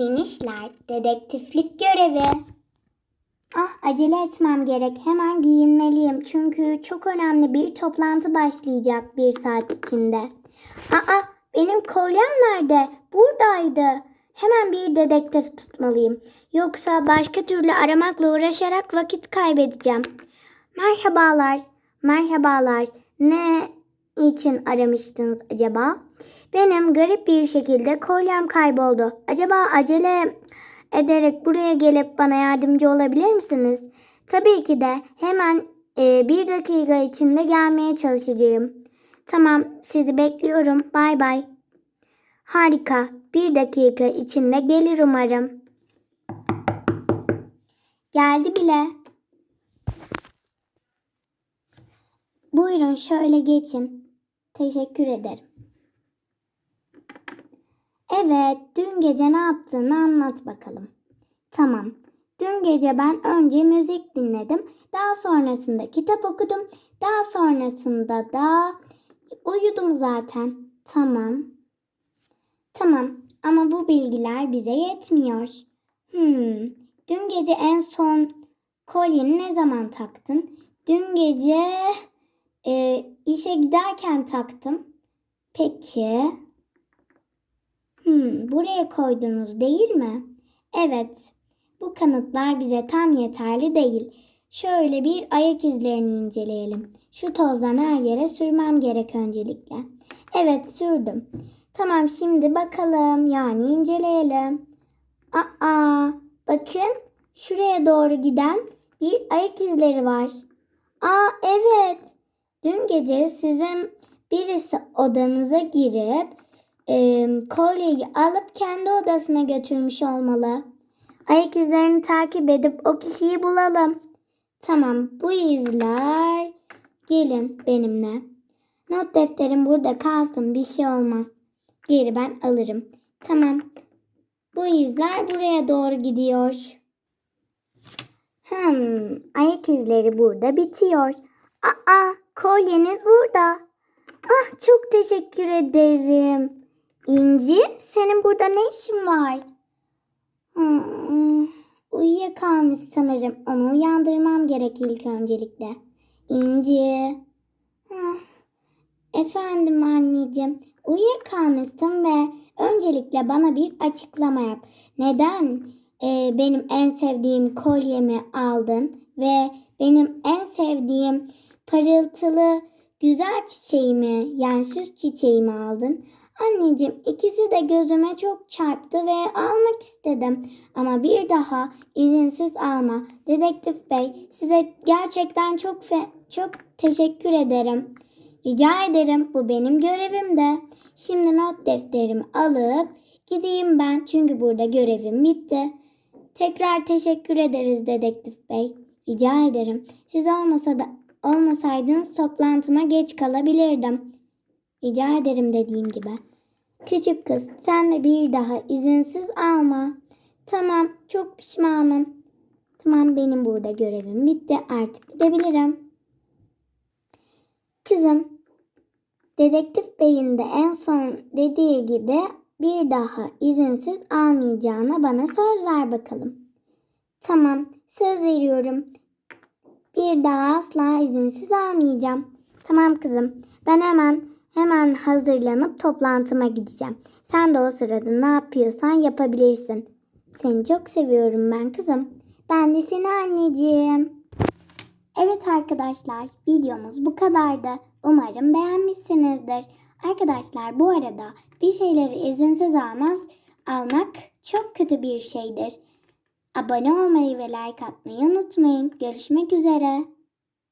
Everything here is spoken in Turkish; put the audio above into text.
Minişler, dedektiflik görevi. Ah acele etmem gerek. Hemen giyinmeliyim. Çünkü çok önemli bir toplantı başlayacak bir saat içinde. Aa benim kolyem nerede? Buradaydı. Hemen bir dedektif tutmalıyım. Yoksa başka türlü aramakla uğraşarak vakit kaybedeceğim. Merhabalar. Merhabalar. Ne için aramıştınız acaba? Benim garip bir şekilde kolyem kayboldu. Acaba acele ederek buraya gelip bana yardımcı olabilir misiniz? Tabii ki de hemen e, bir dakika içinde gelmeye çalışacağım. Tamam, sizi bekliyorum. Bay bay. Harika. Bir dakika içinde gelir umarım. Geldi bile. Buyurun şöyle geçin. Teşekkür ederim. Evet, dün gece ne yaptığını anlat bakalım. Tamam. Dün gece ben önce müzik dinledim. Daha sonrasında kitap okudum. Daha sonrasında da uyudum zaten. Tamam. Tamam ama bu bilgiler bize yetmiyor. Hmm. Dün gece en son kolyeni ne zaman taktın? Dün gece e, işe giderken taktım. Peki. Hmm, buraya koydunuz değil mi? Evet. Bu kanıtlar bize tam yeterli değil. Şöyle bir ayak izlerini inceleyelim. Şu tozdan her yere sürmem gerek öncelikle. Evet sürdüm. Tamam şimdi bakalım yani inceleyelim. Aa bakın şuraya doğru giden bir ayak izleri var. Aa evet. Dün gece sizin birisi odanıza girip e, kolyeyi alıp kendi odasına götürmüş olmalı. Ayak izlerini takip edip o kişiyi bulalım. Tamam bu izler gelin benimle. Not defterim burada kalsın bir şey olmaz. Geri ben alırım. Tamam. Bu izler buraya doğru gidiyor. Hmm, ayak izleri burada bitiyor. Aa, kolyeniz burada. Ah, çok teşekkür ederim. İnci, senin burada ne işin var? Hmm, uyuyakalmış sanırım. Onu uyandırmam gerek ilk öncelikle. İnci. Efendim anneciğim. Uyuyakalmışsın ve öncelikle bana bir açıklama yap. Neden e, benim en sevdiğim kolyemi aldın ve benim en sevdiğim parıltılı güzel çiçeğimi yani süs çiçeğimi aldın? Anneciğim ikisi de gözüme çok çarptı ve almak istedim. Ama bir daha izinsiz alma. Dedektif Bey size gerçekten çok çok teşekkür ederim. Rica ederim bu benim görevim de. Şimdi not defterimi alıp gideyim ben çünkü burada görevim bitti. Tekrar teşekkür ederiz dedektif bey. Rica ederim. Siz olmasa da olmasaydınız toplantıma geç kalabilirdim. Rica ederim dediğim gibi. Küçük kız sen de bir daha izinsiz alma. Tamam çok pişmanım. Tamam benim burada görevim bitti artık gidebilirim. Kızım dedektif beyin de en son dediği gibi bir daha izinsiz almayacağına bana söz ver bakalım. Tamam söz veriyorum. Bir daha asla izinsiz almayacağım. Tamam kızım. Ben hemen hemen hazırlanıp toplantıma gideceğim. Sen de o sırada ne yapıyorsan yapabilirsin. Seni çok seviyorum ben kızım. Ben de seni anneciğim. Evet arkadaşlar videomuz bu kadardı. Umarım beğenmişsinizdir. Arkadaşlar bu arada bir şeyleri izinsiz almaz, almak çok kötü bir şeydir. Abone olmayı ve like atmayı unutmayın. Görüşmek üzere.